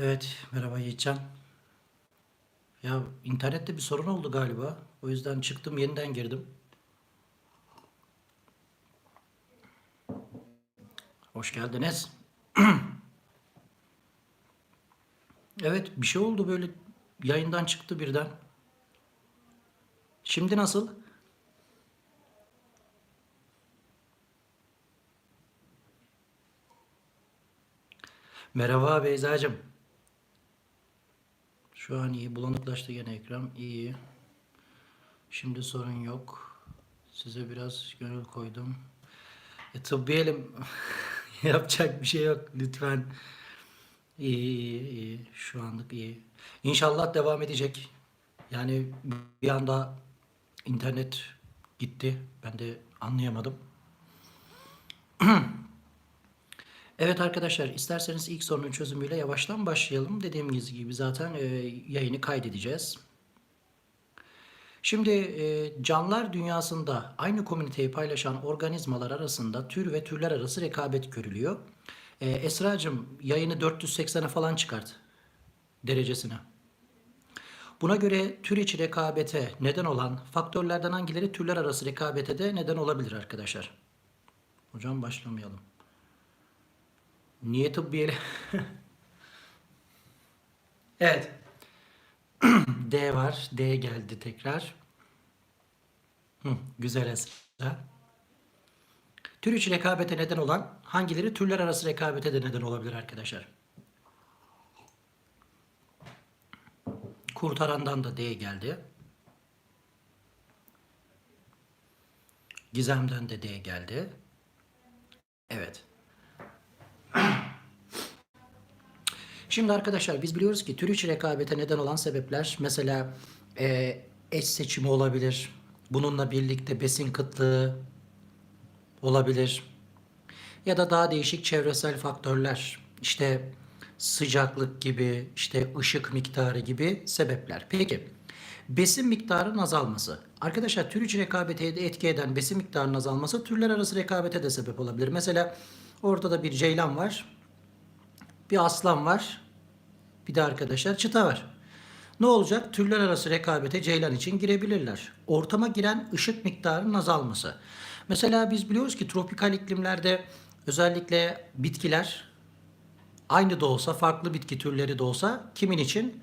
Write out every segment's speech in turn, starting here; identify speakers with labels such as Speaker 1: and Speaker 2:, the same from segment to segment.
Speaker 1: Evet, merhaba Yiğitcan. Ya internette bir sorun oldu galiba. O yüzden çıktım, yeniden girdim. Hoş geldiniz. Evet, bir şey oldu böyle yayından çıktı birden. Şimdi nasıl? Merhaba Beyzacığım. Şu an iyi. Bulanıklaştı gene ekran. İyi. Şimdi sorun yok. Size biraz gönül koydum. E tıbbiyelim. Yapacak bir şey yok. Lütfen. İyi, iyi, iyi. Şu anlık iyi. İnşallah devam edecek. Yani bir anda internet gitti. Ben de anlayamadım. Evet arkadaşlar isterseniz ilk sorunun çözümüyle yavaştan başlayalım. Dediğimiz gibi zaten e, yayını kaydedeceğiz. Şimdi e, canlılar dünyasında aynı komüniteyi paylaşan organizmalar arasında tür ve türler arası rekabet görülüyor. E, Esra'cığım yayını 480'e falan çıkart derecesine. Buna göre tür içi rekabete neden olan faktörlerden hangileri türler arası rekabete de neden olabilir arkadaşlar? Hocam başlamayalım. Niye tıbbiyeli? evet. D var. D geldi tekrar. Hı, güzel Esra. Tür içi rekabete neden olan hangileri türler arası rekabete de neden olabilir arkadaşlar? Kurtarandan da D geldi. Gizem'den de D geldi. Evet. Şimdi arkadaşlar biz biliyoruz ki tür içi rekabete neden olan sebepler mesela e, eş seçimi olabilir. Bununla birlikte besin kıtlığı olabilir. Ya da daha değişik çevresel faktörler. İşte sıcaklık gibi, işte ışık miktarı gibi sebepler. Peki besin miktarının azalması. Arkadaşlar tür içi rekabete etki eden besin miktarının azalması türler arası rekabete de sebep olabilir. Mesela ortada bir ceylan var. Bir aslan var. Bir de arkadaşlar çıta var. Ne olacak? Türler arası rekabete ceylan için girebilirler. Ortama giren ışık miktarının azalması. Mesela biz biliyoruz ki tropikal iklimlerde özellikle bitkiler aynı da olsa farklı bitki türleri de olsa kimin için?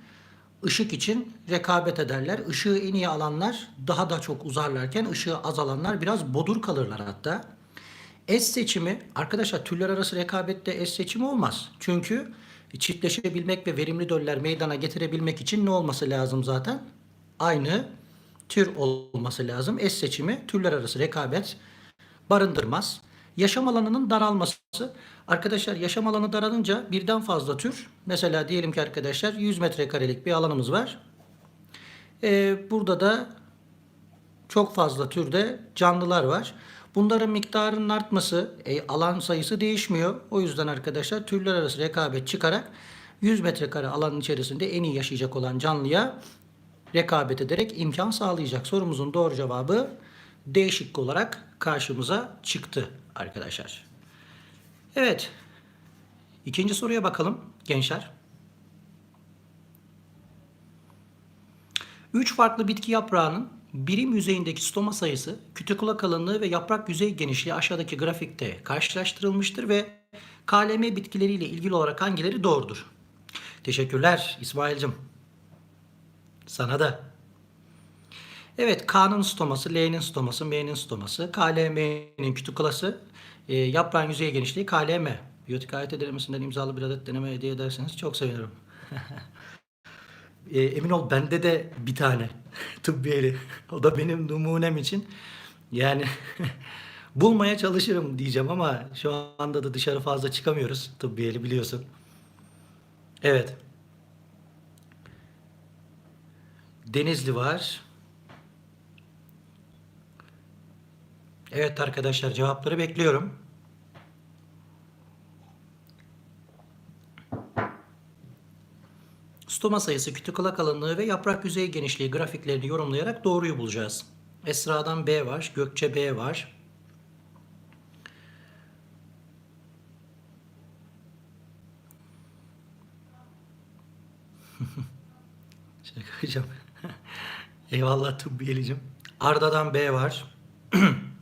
Speaker 1: Işık için rekabet ederler. Işığı en iyi alanlar daha da çok uzarlarken ışığı az alanlar biraz bodur kalırlar hatta. Eş seçimi arkadaşlar türler arası rekabette eş seçimi olmaz. Çünkü çiftleşebilmek ve verimli döller meydana getirebilmek için ne olması lazım zaten? Aynı tür olması lazım. Eş seçimi türler arası rekabet barındırmaz. Yaşam alanının daralması. Arkadaşlar yaşam alanı daralınca birden fazla tür. Mesela diyelim ki arkadaşlar 100 metrekarelik bir alanımız var. Ee, burada da çok fazla türde canlılar var. Bunların miktarının artması, e, alan sayısı değişmiyor. O yüzden arkadaşlar türler arası rekabet çıkarak 100 metrekare alanın içerisinde en iyi yaşayacak olan canlıya rekabet ederek imkan sağlayacak. Sorumuzun doğru cevabı D şıkkı olarak karşımıza çıktı arkadaşlar. Evet. İkinci soruya bakalım gençler. Üç farklı bitki yaprağının birim yüzeyindeki stoma sayısı, kütikula kalınlığı ve yaprak yüzey genişliği aşağıdaki grafikte karşılaştırılmıştır ve KLM bitkileriyle ilgili olarak hangileri doğrudur? Teşekkürler İsmail'cim. Sana da. Evet K'nın stoması, L'nin stoması, M'nin stoması, KLM'nin kütükulası, e, yaprağın yüzey genişliği KLM. Biyotik ayet denemesinden imzalı bir adet deneme hediye ederseniz çok sevinirim. e, emin ol bende de bir tane tıbbiyeli. O da benim numunem için. Yani bulmaya çalışırım diyeceğim ama şu anda da dışarı fazla çıkamıyoruz tıbbiyeli biliyorsun. Evet. Denizli var. Evet arkadaşlar cevapları bekliyorum. stoma sayısı, kütükulak kalınlığı ve yaprak yüzey genişliği grafiklerini yorumlayarak doğruyu bulacağız. Esra'dan B var, Gökçe B var. Şaka hocam. Eyvallah tıbbiyeliciğim. Arda'dan B var.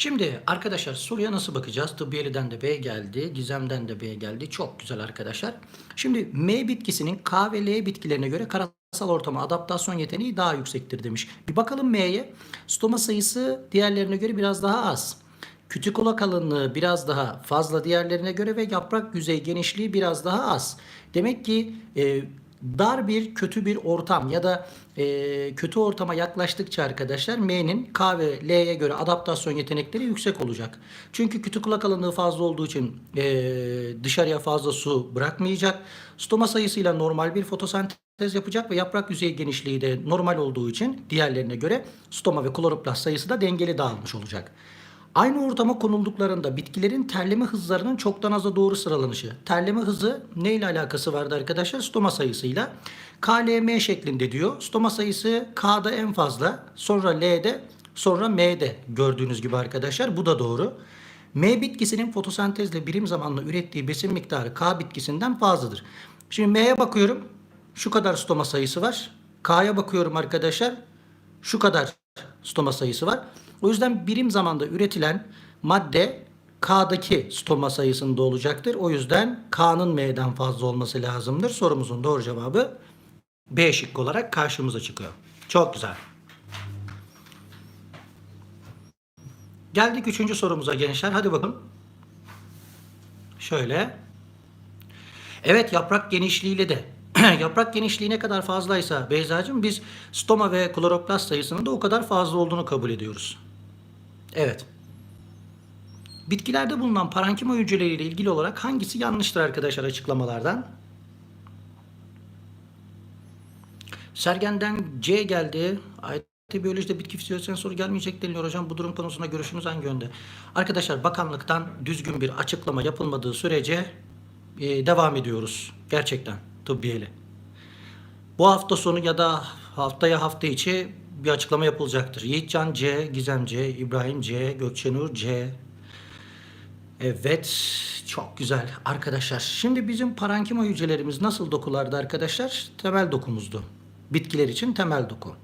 Speaker 1: Şimdi arkadaşlar soruya nasıl bakacağız? Tıbbiyeliden de B geldi, Gizem'den de B geldi. Çok güzel arkadaşlar. Şimdi M bitkisinin K ve L bitkilerine göre karasal ortama adaptasyon yeteneği daha yüksektir demiş. Bir bakalım M'ye. Stoma sayısı diğerlerine göre biraz daha az. Kütikola kalınlığı biraz daha fazla diğerlerine göre ve yaprak yüzey genişliği biraz daha az. Demek ki e, dar bir kötü bir ortam ya da e, kötü ortama yaklaştıkça arkadaşlar M'nin K ve L'ye göre adaptasyon yetenekleri yüksek olacak. Çünkü kütükula kalınlığı fazla olduğu için e, dışarıya fazla su bırakmayacak. Stoma sayısıyla normal bir fotosentez yapacak ve yaprak yüzey genişliği de normal olduğu için diğerlerine göre stoma ve kloroplast sayısı da dengeli dağılmış olacak. Aynı ortama konulduklarında bitkilerin terleme hızlarının çoktan aza doğru sıralanışı. Terleme hızı ne ile alakası vardı arkadaşlar? Stoma sayısıyla. KLM şeklinde diyor. Stoma sayısı K'da en fazla, sonra L'de, sonra M'de gördüğünüz gibi arkadaşlar. Bu da doğru. M bitkisinin fotosentezle birim zamanla ürettiği besin miktarı K bitkisinden fazladır. Şimdi M'ye bakıyorum. Şu kadar stoma sayısı var. K'ya bakıyorum arkadaşlar. Şu kadar stoma sayısı var. O yüzden birim zamanda üretilen madde K'daki stoma sayısında olacaktır. O yüzden K'nın M'den fazla olması lazımdır. Sorumuzun doğru cevabı B şıkkı olarak karşımıza çıkıyor. Çok güzel. Geldik üçüncü sorumuza gençler. Hadi bakalım. Şöyle. Evet yaprak genişliğiyle de yaprak genişliği ne kadar fazlaysa Beyza'cığım biz stoma ve kloroplast sayısının da o kadar fazla olduğunu kabul ediyoruz. Evet. Bitkilerde bulunan parankima hücreleriyle ilgili olarak hangisi yanlıştır arkadaşlar açıklamalardan? Sergen'den C geldi. AYT biyolojide bitki fizyolojisinden soru gelmeyecek deniliyor hocam. Bu durum konusunda görüşünüz hangi yönde? Arkadaşlar bakanlıktan düzgün bir açıklama yapılmadığı sürece e, devam ediyoruz. Gerçekten tıbbiyeli. Bu hafta sonu ya da haftaya hafta içi bir açıklama yapılacaktır. Yiğitcan C, Gizem C, İbrahim C, Gökçenur C. Evet, çok güzel arkadaşlar. Şimdi bizim parankima hücrelerimiz nasıl dokulardı arkadaşlar? Temel dokumuzdu. Bitkiler için temel doku.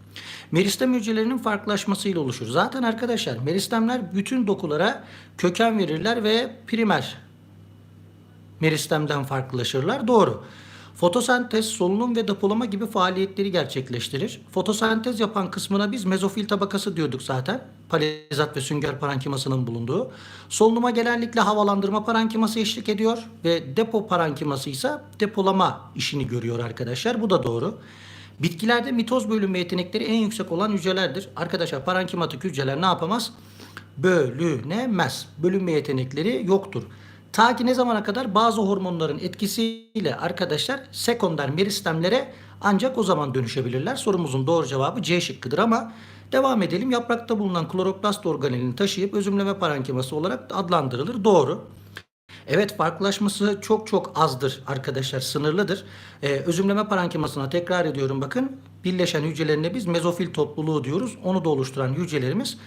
Speaker 1: Meristem hücrelerinin farklılaşmasıyla oluşur. Zaten arkadaşlar meristemler bütün dokulara köken verirler ve primer meristemden farklılaşırlar. Doğru. Fotosentez, solunum ve depolama gibi faaliyetleri gerçekleştirir. Fotosentez yapan kısmına biz mezofil tabakası diyorduk zaten. Palizat ve sünger parankimasının bulunduğu. Solunuma genellikle havalandırma parankiması eşlik ediyor ve depo parankiması ise depolama işini görüyor arkadaşlar. Bu da doğru. Bitkilerde mitoz bölünme yetenekleri en yüksek olan hücrelerdir. Arkadaşlar parankimatik hücreler ne yapamaz? Bölünemez. Bölünme yetenekleri yoktur. Ta ki ne zamana kadar bazı hormonların etkisiyle arkadaşlar sekonder meristemlere ancak o zaman dönüşebilirler. Sorumuzun doğru cevabı C şıkkıdır ama devam edelim. Yaprakta bulunan kloroplast organelini taşıyıp özümleme parenkiması olarak adlandırılır. Doğru. Evet farklılaşması çok çok azdır arkadaşlar sınırlıdır. Ee, özümleme parenkimasına tekrar ediyorum bakın. Birleşen hücrelerine biz mezofil topluluğu diyoruz. Onu da oluşturan hücrelerimiz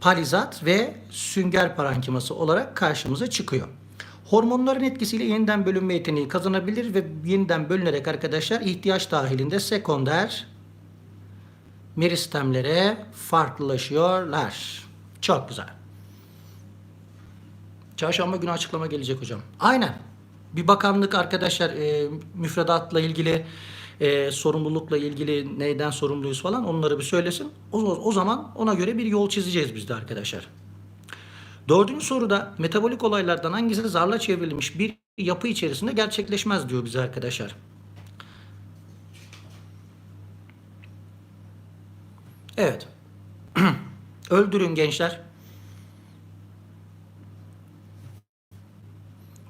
Speaker 1: palizat ve sünger parenkiması olarak karşımıza çıkıyor. Hormonların etkisiyle yeniden bölünme yeteneği kazanabilir ve yeniden bölünerek arkadaşlar ihtiyaç dahilinde sekonder meristemlere farklılaşıyorlar. Çok güzel. Çarşamba günü açıklama gelecek hocam. Aynen. Bir bakanlık arkadaşlar e, müfredatla ilgili e, sorumlulukla ilgili neyden sorumluyuz falan onları bir söylesin. O, o zaman ona göre bir yol çizeceğiz biz de arkadaşlar. Dördüncü soruda metabolik olaylardan hangisi zarla çevrilmiş bir yapı içerisinde gerçekleşmez diyor bize arkadaşlar. Evet. Öldürün gençler.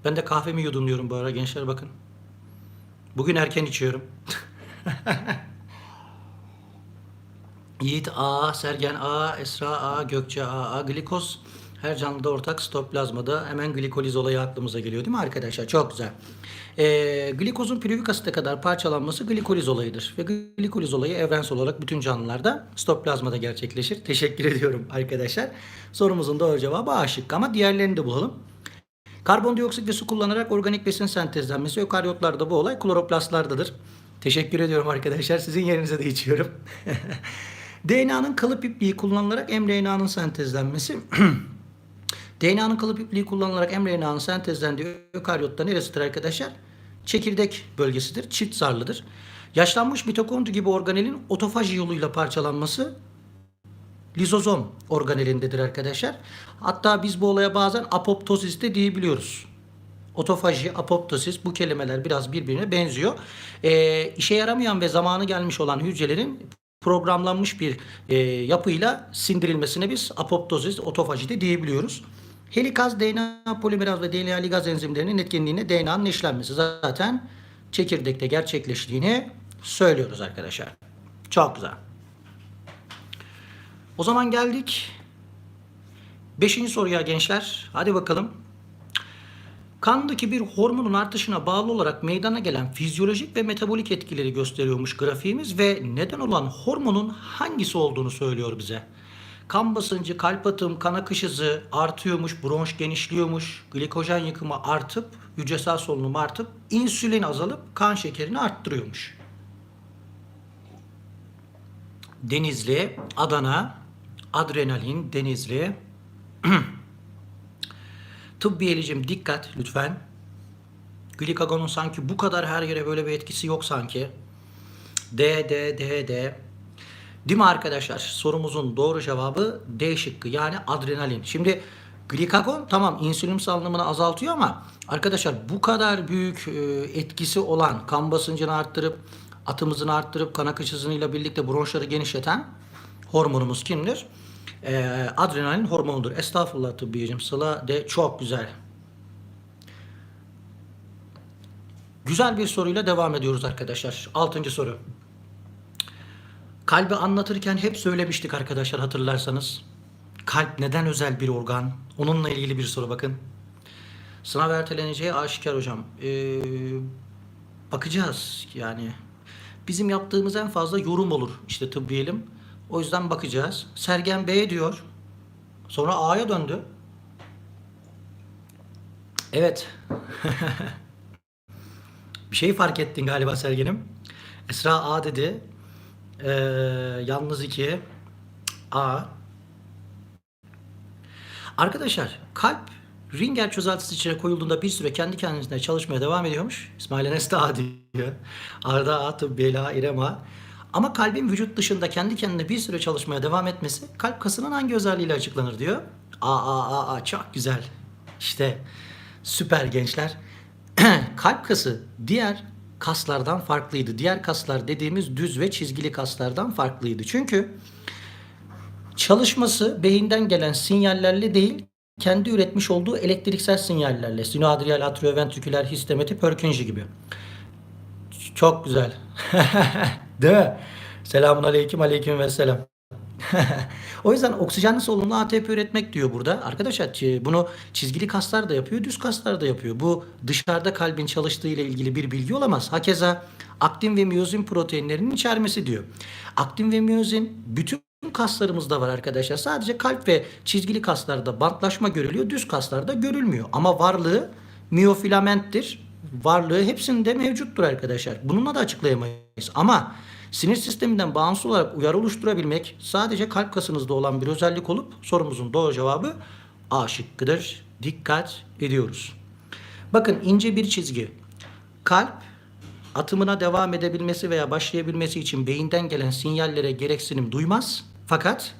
Speaker 1: Ben de kahvemi yudumluyorum bu ara gençler bakın. Bugün erken içiyorum. Yiğit A, Sergen A, Esra A, Gökçe A, A, glikoz her canlıda ortak stoplazmada hemen glikoliz olayı aklımıza geliyor değil mi arkadaşlar? Çok güzel. Ee, glikozun piruvik asite kadar parçalanması glikoliz olayıdır. Ve glikoliz olayı evrensel olarak bütün canlılarda stoplazmada gerçekleşir. Teşekkür ediyorum arkadaşlar. Sorumuzun doğru cevabı A şıkkı ama diğerlerini de bulalım. Karbondioksit ve su kullanarak organik besin sentezlenmesi ökaryotlarda bu olay kloroplastlardadır. Teşekkür ediyorum arkadaşlar. Sizin yerinize de içiyorum. DNA'nın kalıp ipliği kullanılarak mRNA'nın sentezlenmesi. DNA'nın kalıp ipliği kullanılarak mRNA'nın sentezlendiği ökaryotta neresidir arkadaşlar? Çekirdek bölgesidir. Çift zarlıdır. Yaşlanmış mitokondri gibi organelin otofaji yoluyla parçalanması lizozom organelindedir arkadaşlar. Hatta biz bu olaya bazen apoptozis de diyebiliyoruz. Otofaji, apoptosis bu kelimeler biraz birbirine benziyor. Ee, işe yaramayan ve zamanı gelmiş olan hücrelerin programlanmış bir e, yapıyla sindirilmesine biz apoptozis, otofaji de diyebiliyoruz. Helikaz, DNA polimeraz ve DNA ligaz enzimlerinin etkinliğine DNA'nın eşlenmesi zaten çekirdekte gerçekleştiğini söylüyoruz arkadaşlar. Çok güzel. O zaman geldik. Beşinci soruya gençler. Hadi bakalım. Kandaki bir hormonun artışına bağlı olarak meydana gelen fizyolojik ve metabolik etkileri gösteriyormuş grafiğimiz ve neden olan hormonun hangisi olduğunu söylüyor bize. Kan basıncı, kalp atım, kan akış hızı artıyormuş, bronş genişliyormuş, glikojen yıkımı artıp, hücresel solunum artıp, insülin azalıp kan şekerini arttırıyormuş. Denizli, Adana, adrenalin, Denizli. Tıbbiyelicim dikkat lütfen. Glikagonun sanki bu kadar her yere böyle bir etkisi yok sanki. D, D, D, D. Değil mi arkadaşlar? Sorumuzun doğru cevabı D şıkkı yani adrenalin. Şimdi glikagon tamam insülin salınımını azaltıyor ama arkadaşlar bu kadar büyük e, etkisi olan kan basıncını arttırıp atımızını arttırıp kan akış hızıyla birlikte bronşları genişleten hormonumuz kimdir? Ee, adrenalin hormonudur. Estağfurullah tıbbiyecim. Sıla de çok güzel. Güzel bir soruyla devam ediyoruz arkadaşlar. Altıncı soru. Kalbi anlatırken hep söylemiştik arkadaşlar hatırlarsanız. Kalp neden özel bir organ? Onunla ilgili bir soru bakın. Sınav erteleneceği aşikar hocam. Ee, bakacağız yani. Bizim yaptığımız en fazla yorum olur işte tıbbiyelim. O yüzden bakacağız. Sergen B diyor. Sonra A'ya döndü. Evet. bir şey fark ettin galiba Sergen'im. Esra A dedi. Ee, yalnız 2. A. Arkadaşlar kalp Ringer çözeltisi içine koyulduğunda bir süre kendi kendine çalışmaya devam ediyormuş. İsmail Enes de diyor. Arda A, Tıbbiyeli A, İrem A. Ama kalbin vücut dışında kendi kendine bir süre çalışmaya devam etmesi kalp kasının hangi özelliğiyle açıklanır diyor. A A A A çok güzel. İşte süper gençler. kalp kası diğer kaslardan farklıydı. Diğer kaslar dediğimiz düz ve çizgili kaslardan farklıydı. Çünkü çalışması beyinden gelen sinyallerle değil, kendi üretmiş olduğu elektriksel sinyallerle. Sinoadriyal, atrioventriküler, histemeti, Purkinje gibi. Çok güzel. Değil mi? Selamun aleyküm aleyküm ve selam. o yüzden oksijenli solunumlu ATP üretmek diyor burada. Arkadaşlar bunu çizgili kaslar da yapıyor, düz kaslar da yapıyor. Bu dışarıda kalbin çalıştığı ile ilgili bir bilgi olamaz. Hakeza aktin ve miyozin proteinlerinin içermesi diyor. Aktin ve miyozin bütün kaslarımızda var arkadaşlar. Sadece kalp ve çizgili kaslarda bantlaşma görülüyor, düz kaslarda görülmüyor. Ama varlığı miyofilamenttir. Varlığı hepsinde mevcuttur arkadaşlar. Bununla da açıklayamayız. Ama sinir sisteminden bağımsız olarak uyarı oluşturabilmek sadece kalp kasınızda olan bir özellik olup sorumuzun doğru cevabı A şıkkıdır. Dikkat ediyoruz. Bakın ince bir çizgi. Kalp atımına devam edebilmesi veya başlayabilmesi için beyinden gelen sinyallere gereksinim duymaz. Fakat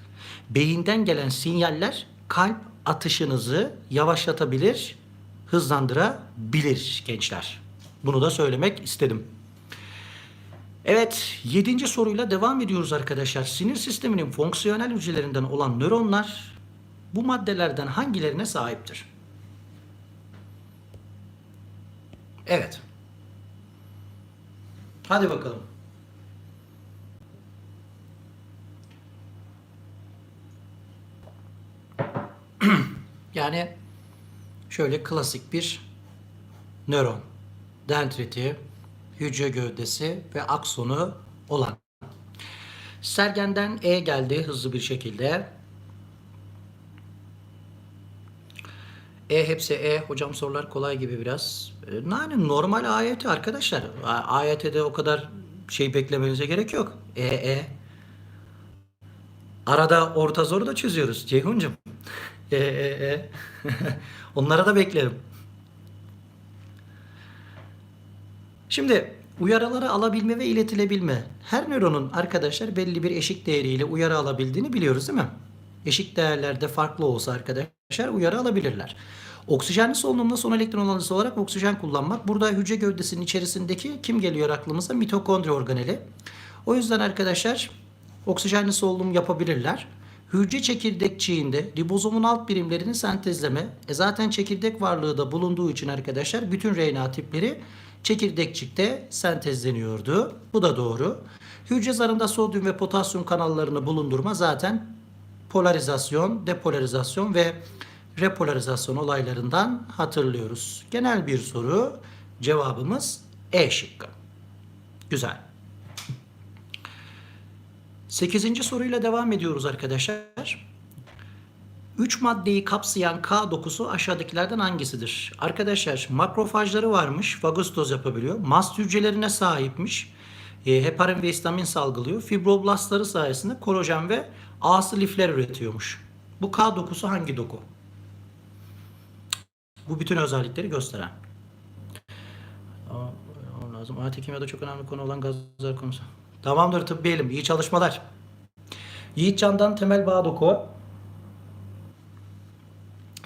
Speaker 1: beyinden gelen sinyaller kalp atışınızı yavaşlatabilir, hızlandırabilir gençler. Bunu da söylemek istedim. Evet, yedinci soruyla devam ediyoruz arkadaşlar. Sinir sisteminin fonksiyonel hücrelerinden olan nöronlar bu maddelerden hangilerine sahiptir? Evet. Hadi bakalım. yani şöyle klasik bir nöron, dendriti, hücre gövdesi ve aksonu olan. Sergen'den E geldi hızlı bir şekilde. E hepsi E. Hocam sorular kolay gibi biraz. E, Yani normal AYT arkadaşlar. AYT'de o kadar şey beklemenize gerek yok. E e. Arada orta zoru da çözüyoruz Ceyhun'cum. E e e. Onlara da beklerim. Şimdi uyarıları alabilme ve iletilebilme. Her nöronun arkadaşlar belli bir eşik değeriyle uyarı alabildiğini biliyoruz değil mi? Eşik değerlerde farklı olsa arkadaşlar uyarı alabilirler. Oksijenli solunumda son elektron alıcısı olarak oksijen kullanmak. Burada hücre gövdesinin içerisindeki kim geliyor aklımıza? Mitokondri organeli. O yüzden arkadaşlar oksijenli solunum yapabilirler. Hücre çekirdekçiğinde ribozomun alt birimlerini sentezleme. E zaten çekirdek varlığı da bulunduğu için arkadaşlar bütün RNA tipleri çekirdekçikte sentezleniyordu. Bu da doğru. Hücre zarında sodyum ve potasyum kanallarını bulundurma zaten polarizasyon, depolarizasyon ve repolarizasyon olaylarından hatırlıyoruz. Genel bir soru. Cevabımız E şıkkı. Güzel. Sekizinci soruyla devam ediyoruz arkadaşlar. 3 maddeyi kapsayan K dokusu aşağıdakilerden hangisidir? Arkadaşlar makrofajları varmış. Fagostoz yapabiliyor. Mast hücrelerine sahipmiş. E, heparin ve histamin salgılıyor. Fibroblastları sayesinde kolajen ve ağsı lifler üretiyormuş. Bu K dokusu hangi doku? Bu bütün özellikleri gösteren. Lazım. AT kimyada çok önemli konu olan gazlar konusu. Tamamdır tıbbi ilim. İyi çalışmalar. Yiğit Can'dan temel bağ doku.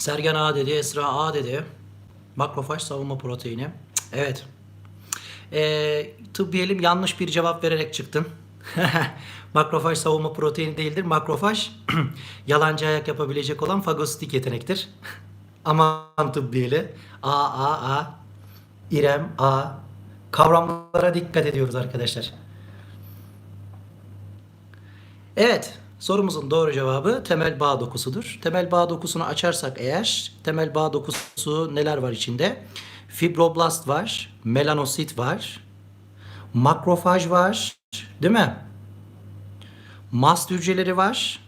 Speaker 1: Sergen A dedi, Esra A dedi. Makrofaj savunma proteini. Evet. Ee, tıbbiyelim yanlış bir cevap vererek çıktım. Makrofaj savunma proteini değildir. Makrofaj yalancı ayak yapabilecek olan fagositik yetenektir. Aman tıbbiyeli. A, A, A. İrem, A. Kavramlara dikkat ediyoruz arkadaşlar. Evet. Sorumuzun doğru cevabı temel bağ dokusudur. Temel bağ dokusunu açarsak eğer temel bağ dokusu neler var içinde? Fibroblast var, melanosit var, makrofaj var, değil mi? Mast hücreleri var.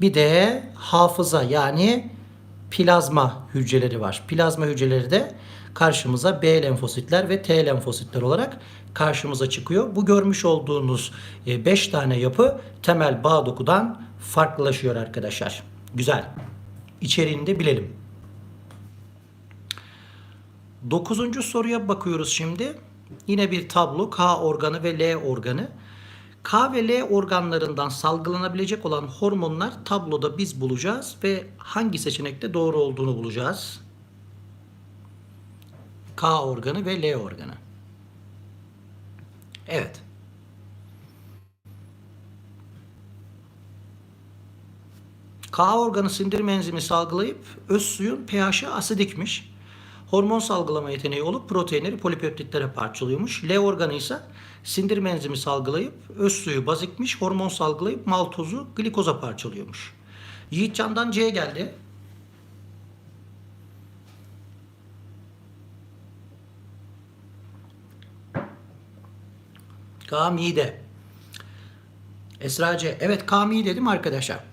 Speaker 1: Bir de hafıza yani plazma hücreleri var. Plazma hücreleri de karşımıza B lenfositler ve T lenfositler olarak karşımıza çıkıyor. Bu görmüş olduğunuz 5 tane yapı temel bağ dokudan farklılaşıyor arkadaşlar. Güzel. İçeriğini de bilelim. Dokuzuncu soruya bakıyoruz şimdi. Yine bir tablo K organı ve L organı. K ve L organlarından salgılanabilecek olan hormonlar tabloda biz bulacağız ve hangi seçenekte doğru olduğunu bulacağız. K organı ve L organı. Evet. K organı sindirim enzimi salgılayıp öz suyun pH'i asidikmiş. Hormon salgılama yeteneği olup proteinleri polipeptitlere parçalıyormuş. L organı ise sindirim enzimi salgılayıp öz suyu bazikmiş. Hormon salgılayıp maltozu glikoza parçalıyormuş. Yiğitcan'dan C geldi. K mide. Evet K mide dedim arkadaşlar.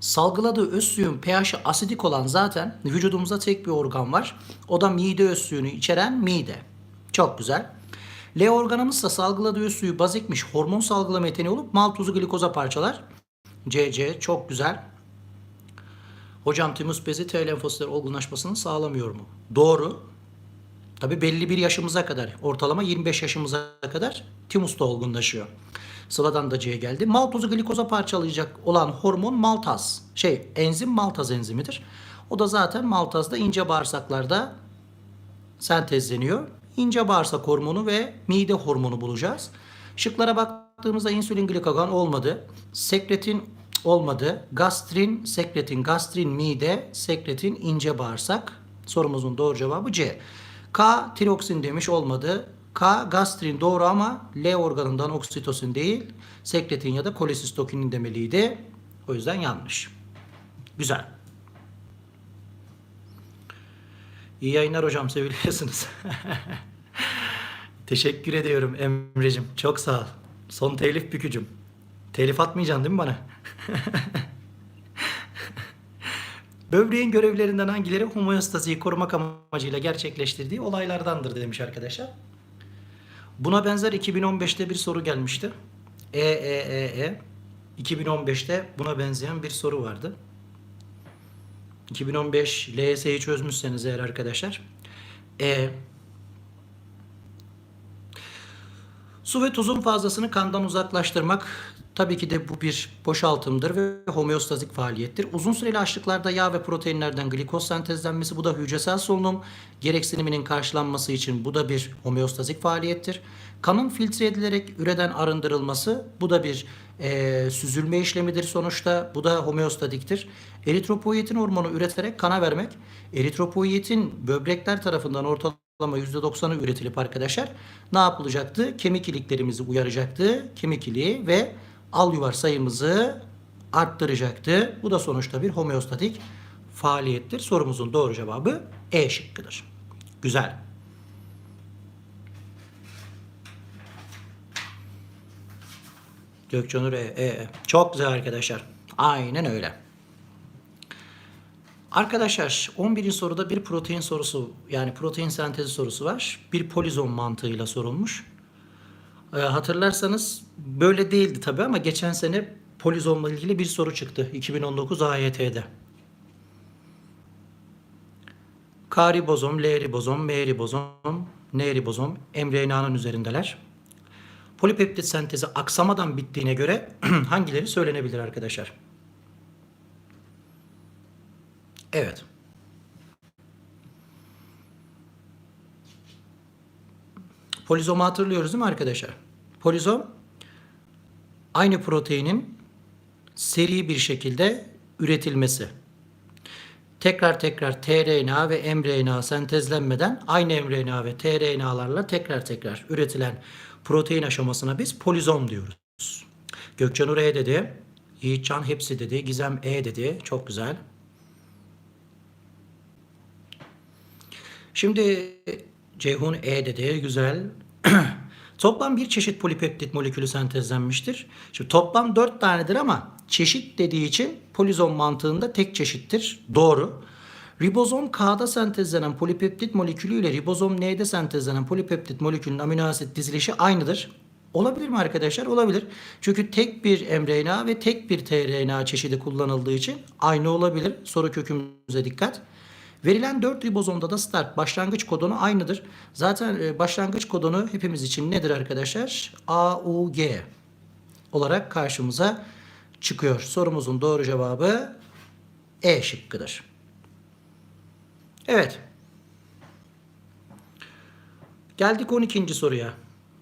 Speaker 1: Salgıladığı öz suyun pH'i asidik olan zaten vücudumuzda tek bir organ var. O da mide öz suyunu içeren mide. Çok güzel. L organımız da salgıladığı suyu bazikmiş hormon salgılama yeteneği olup maltozu glikoza parçalar. CC çok güzel. Hocam timus bezi T lenfositler olgunlaşmasını sağlamıyor mu? Doğru. Tabi belli bir yaşımıza kadar ortalama 25 yaşımıza kadar timus da olgunlaşıyor. Sıla'dan da C'ye geldi. Maltozu glikoza parçalayacak olan hormon maltaz. Şey enzim maltaz enzimidir. O da zaten maltazda ince bağırsaklarda sentezleniyor. İnce bağırsak hormonu ve mide hormonu bulacağız. Şıklara baktığımızda insülin glikagon olmadı. Sekretin olmadı. Gastrin, sekretin, gastrin mide, sekretin ince bağırsak. Sorumuzun doğru cevabı C. K tiroksin demiş olmadı. K gastrin doğru ama L organından oksitosin değil, sekretin ya da kolisistokinin demeliydi. O yüzden yanlış. Güzel. İyi yayınlar hocam seviliyorsunuz. Teşekkür ediyorum Emre'cim. Çok sağ ol. Son telif bükücüm. Telif atmayacaksın değil mi bana? Böbreğin görevlerinden hangileri homeostaziyi korumak amacıyla gerçekleştirdiği olaylardandır demiş arkadaşlar. Buna benzer 2015'te bir soru gelmişti. E E E E 2015'te buna benzeyen bir soru vardı. 2015 LYS'yi çözmüşseniz eğer arkadaşlar. E Su ve tuzun fazlasını kandan uzaklaştırmak tabii ki de bu bir boşaltımdır ve homeostatik faaliyettir. Uzun süreli açlıklarda yağ ve proteinlerden glikoz sentezlenmesi bu da hücresel solunum gereksiniminin karşılanması için bu da bir homeostatik faaliyettir. Kanın filtre edilerek üreden arındırılması bu da bir e, süzülme işlemidir sonuçta. Bu da homeostatiktir. Eritropoietin hormonu üreterek kana vermek. Eritropoietin böbrekler tarafından ortalama %90'ı üretilip arkadaşlar ne yapılacaktı? Kemik iliklerimizi uyaracaktı. Kemik iliği ve alüvar sayımızı arttıracaktı. Bu da sonuçta bir homeostatik faaliyettir. Sorumuzun doğru cevabı E şıkkıdır. Güzel. Gökçenur E, E, E. Çok güzel arkadaşlar. Aynen öyle. Arkadaşlar 11. soruda bir protein sorusu yani protein sentezi sorusu var. Bir polizom mantığıyla sorulmuş. Ee, hatırlarsanız böyle değildi tabi ama geçen sene polizomla ilgili bir soru çıktı 2019 AYT'de. K ribozom, L ribozom, M ribozom, N ribozom mRNA'nın üzerindeler. Polipeptit sentezi aksamadan bittiğine göre hangileri söylenebilir arkadaşlar? Evet. Polizomu hatırlıyoruz değil mi arkadaşlar? Polizom aynı proteinin seri bir şekilde üretilmesi. Tekrar tekrar tRNA ve mRNA sentezlenmeden aynı mRNA ve tRNA'larla tekrar tekrar üretilen protein aşamasına biz polizom diyoruz. Gökçenur E dedi. Yiğitcan hepsi dedi. Gizem E dedi. Çok güzel. Şimdi Ceyhun E dedi. Güzel. toplam bir çeşit polipeptit molekülü sentezlenmiştir. Şimdi toplam dört tanedir ama çeşit dediği için polizom mantığında tek çeşittir. Doğru. Ribozom K'da sentezlenen polipeptit molekülü ile ribozom N'de sentezlenen polipeptit molekülünün amino asit dizilişi aynıdır. Olabilir mi arkadaşlar? Olabilir. Çünkü tek bir mRNA ve tek bir tRNA çeşidi kullanıldığı için aynı olabilir. Soru kökümüze dikkat. Verilen 4 ribozomda da start başlangıç kodonu aynıdır. Zaten e, başlangıç kodonu hepimiz için nedir arkadaşlar? AUG olarak karşımıza çıkıyor. Sorumuzun doğru cevabı E şıkkıdır. Evet. Geldik 12. soruya.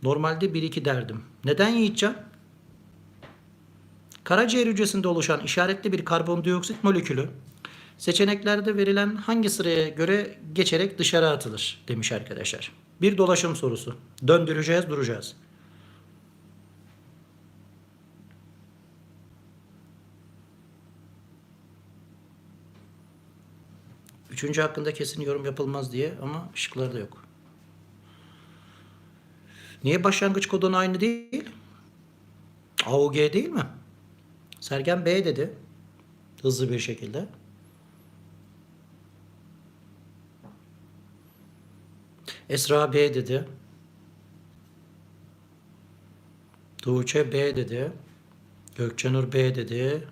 Speaker 1: Normalde 1-2 derdim. Neden Yiğitcan? Karaciğer hücresinde oluşan işaretli bir karbondioksit molekülü seçeneklerde verilen hangi sıraya göre geçerek dışarı atılır demiş arkadaşlar. Bir dolaşım sorusu. Döndüreceğiz, duracağız. Üçüncü hakkında kesin yorum yapılmaz diye ama şıklarda yok. Niye başlangıç kodunu aynı değil? AUG değil mi? Sergen B dedi. Hızlı bir şekilde. Esra B dedi. Tuğçe B dedi. Gökçenur B dedi.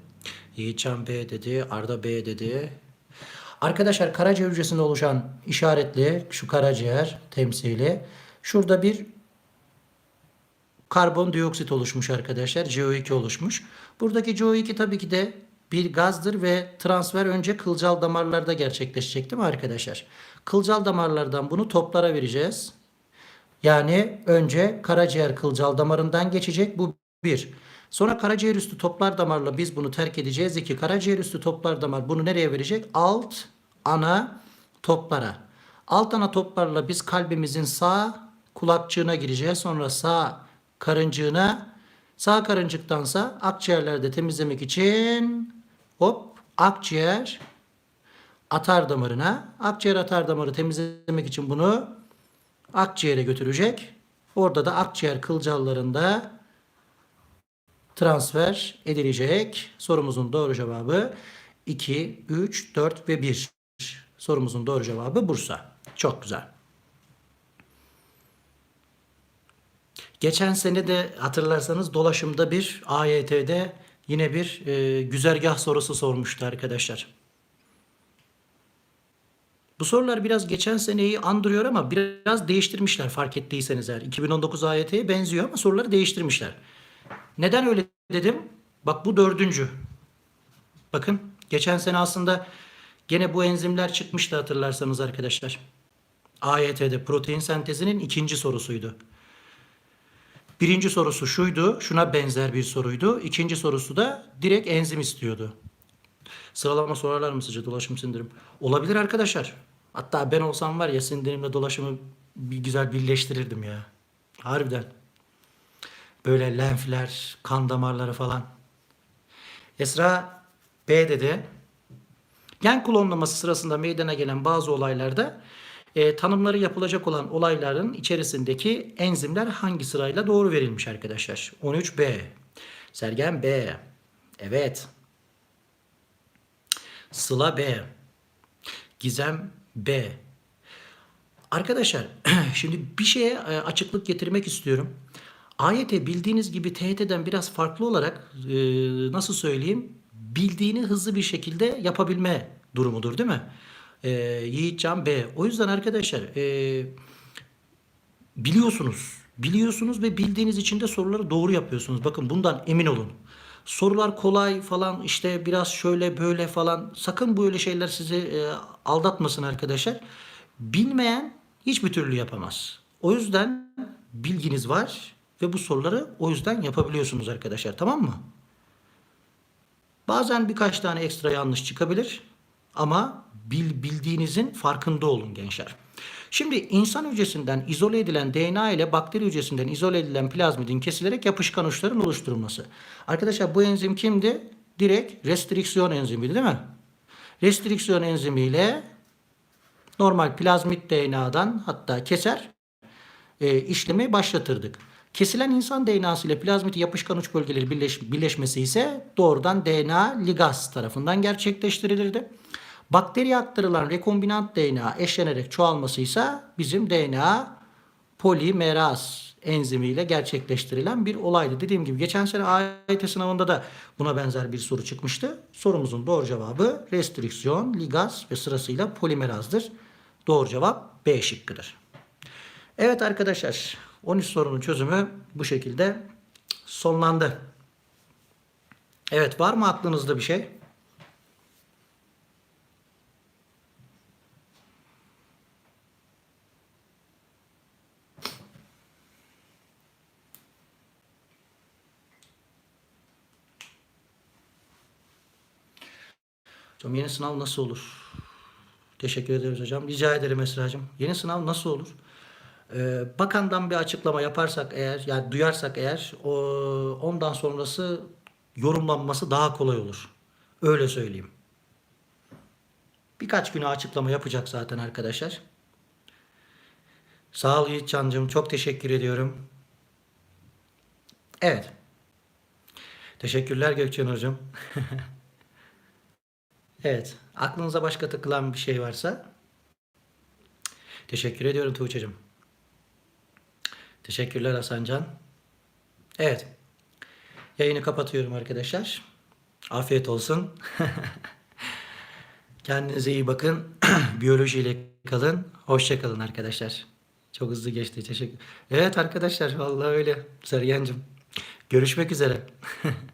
Speaker 1: Yiğitcan B dedi. Arda B dedi. Arkadaşlar karaciğer hücresinde oluşan işaretli şu karaciğer temsili. Şurada bir karbondioksit oluşmuş arkadaşlar. CO2 oluşmuş. Buradaki CO2 tabii ki de bir gazdır ve transfer önce kılcal damarlarda gerçekleşecek değil mi arkadaşlar? Kılcal damarlardan bunu toplara vereceğiz. Yani önce karaciğer kılcal damarından geçecek. Bu bir. Sonra karaciğer üstü toplar damarla biz bunu terk edeceğiz. İki. Karaciğer üstü toplar damar bunu nereye verecek? Alt ana toplara. Alt ana toplarla biz kalbimizin sağ kulakçığına gireceğiz. Sonra sağ karıncığına sağ karıncıktansa akciğerlerde temizlemek için hop akciğer atar damarına. Akciğer atar damarı temizlemek için bunu akciğere götürecek. Orada da akciğer kılcallarında transfer edilecek. Sorumuzun doğru cevabı 2, 3, 4 ve 1. Sorumuzun doğru cevabı Bursa. Çok güzel. Geçen sene de hatırlarsanız dolaşımda bir AYT'de yine bir e, güzergah sorusu sormuştu arkadaşlar. Bu sorular biraz geçen seneyi andırıyor ama biraz değiştirmişler fark ettiyseniz eğer. 2019 AYT'ye benziyor ama soruları değiştirmişler. Neden öyle dedim? Bak bu dördüncü. Bakın geçen sene aslında gene bu enzimler çıkmıştı hatırlarsanız arkadaşlar. AYT'de protein sentezinin ikinci sorusuydu. Birinci sorusu şuydu, şuna benzer bir soruydu. İkinci sorusu da direkt enzim istiyordu. Sıralama sorarlar mı sizce dolaşım sindirim? Olabilir arkadaşlar. Hatta ben olsam var ya sindirimle dolaşımı bir güzel birleştirirdim ya. Harbiden. Böyle lenfler, kan damarları falan. Esra B dedi. Gen klonlaması sırasında meydana gelen bazı olaylarda e, tanımları yapılacak olan olayların içerisindeki enzimler hangi sırayla doğru verilmiş arkadaşlar? 13B. Sergen B. Evet. Sıla B. Gizem B. Arkadaşlar şimdi bir şeye e, açıklık getirmek istiyorum. AYT bildiğiniz gibi TYT'den biraz farklı olarak e, nasıl söyleyeyim bildiğini hızlı bir şekilde yapabilme durumudur değil mi? E, Yiğitcan B. O yüzden arkadaşlar e, biliyorsunuz. Biliyorsunuz ve bildiğiniz için de soruları doğru yapıyorsunuz. Bakın bundan emin olun. Sorular kolay falan işte biraz şöyle böyle falan sakın böyle şeyler sizi e, aldatmasın arkadaşlar. Bilmeyen hiçbir türlü yapamaz. O yüzden bilginiz var ve bu soruları o yüzden yapabiliyorsunuz arkadaşlar tamam mı? Bazen birkaç tane ekstra yanlış çıkabilir ama bil, bildiğinizin farkında olun gençler. Şimdi insan hücresinden izole edilen DNA ile bakteri hücresinden izole edilen plazmidin kesilerek yapışkan uçların oluşturulması. Arkadaşlar bu enzim kimdi? Direkt restriksiyon enzimiydi değil mi? Restriksiyon enzimiyle normal plazmid DNA'dan hatta keser e, işlemi başlatırdık. Kesilen insan DNA'sı ile plazmid yapışkan uç bölgeleri birleş, birleşmesi ise doğrudan DNA ligaz tarafından gerçekleştirilirdi. Bakteriye aktarılan rekombinant DNA eşlenerek çoğalması ise bizim DNA polimeraz enzimiyle gerçekleştirilen bir olaydı. Dediğim gibi geçen sene AYT sınavında da buna benzer bir soru çıkmıştı. Sorumuzun doğru cevabı restriksiyon, ligaz ve sırasıyla polimerazdır. Doğru cevap B şıkkıdır. Evet arkadaşlar 13 sorunun çözümü bu şekilde sonlandı. Evet var mı aklınızda bir şey? Hocam yeni sınav nasıl olur? Teşekkür ederiz hocam. Rica ederim Esra'cığım. Yeni sınav nasıl olur? Ee, bakandan bir açıklama yaparsak eğer, yani duyarsak eğer, o, ondan sonrası yorumlanması daha kolay olur. Öyle söyleyeyim. Birkaç güne açıklama yapacak zaten arkadaşlar. Sağ ol Yiğitcan'cığım. Çok teşekkür ediyorum. Evet. Teşekkürler Gökçen hocam. Evet. Aklınıza başka takılan bir şey varsa teşekkür ediyorum Tuğçe'cim. Teşekkürler Hasancan. Evet. Yayını kapatıyorum arkadaşlar. Afiyet olsun. Kendinize iyi bakın. Biyolojiyle kalın. Hoşça kalın arkadaşlar. Çok hızlı geçti. Teşekkür. Evet arkadaşlar vallahi öyle. Sarıyancım. Görüşmek üzere.